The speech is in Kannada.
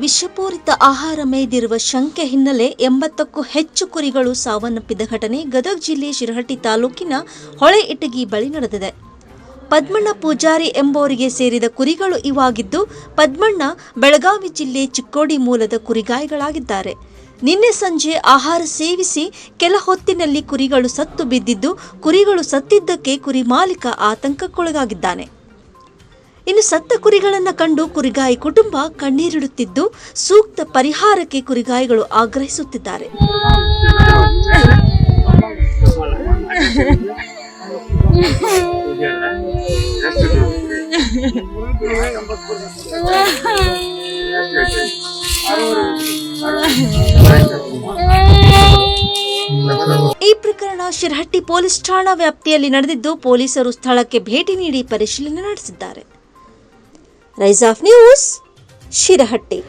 ವಿಷಪೂರಿತ ಆಹಾರ ಮೇಯ್ದಿರುವ ಶಂಕೆ ಹಿನ್ನೆಲೆ ಎಂಬತ್ತಕ್ಕೂ ಹೆಚ್ಚು ಕುರಿಗಳು ಸಾವನ್ನಪ್ಪಿದ ಘಟನೆ ಗದಗ ಜಿಲ್ಲೆ ಶಿರಹಟ್ಟಿ ತಾಲೂಕಿನ ಹೊಳೆ ಇಟಗಿ ಬಳಿ ನಡೆದಿದೆ. ಪದ್ಮಣ್ಣ ಪೂಜಾರಿ ಎಂಬುವರಿಗೆ ಸೇರಿದ ಕುರಿಗಳು ಇವಾಗಿದ್ದು, ಪದ್ಮಣ್ಣ ಬೆಳಗಾವಿ ಜಿಲ್ಲೆ ಚಿಕ್ಕೋಡಿ ಮೂಲದ ಕುರಿಗಾಯಿಗಳಾಗಿದ್ದಾರೆ. ನಿನ್ನೆ ಸಂಜೆ ಆಹಾರ ಸೇವಿಸಿ ಕೆಲ ಹೊತ್ತಿನಲ್ಲಿ ಕುರಿಗಳು ಸತ್ತು ಬಿದ್ದಿದ್ದು, ಕುರಿಗಳು ಸತ್ತಿದ್ದಕ್ಕೆ ಕುರಿ ಮಾಲೀಕ ಆತಂಕಕ್ಕೊಳಗಾಗಿದ್ದಾನೆ. ಇನ್ನು ಸತ್ತ ಕುರಿಗಳನ್ನು ಕಂಡು ಕುರಿಗಾಯಿ ಕುಟುಂಬ ಕಣ್ಣೀರಿಡುತ್ತಿದ್ದು ಸೂಕ್ತ ಪರಿಹಾರಕ್ಕೆ ಕುರಿಗಾಯಿಗಳು ಆಗ್ರಹಿಸುತ್ತಿದ್ದಾರೆ. ಈ ಪ್ರಕರಣ ಶಿರಹಟ್ಟಿ ಪೊಲೀಸ್ ಠಾಣಾ ವ್ಯಾಪ್ತಿಯಲ್ಲಿ ನಡೆದಿದ್ದು ಪೊಲೀಸರು ಸ್ಥಳಕ್ಕೆ ಭೇಟಿ ನೀಡಿ ಪರಿಶೀಲನೆ ನಡೆಸಿದ್ದಾರೆ. Rise of news Shirahatti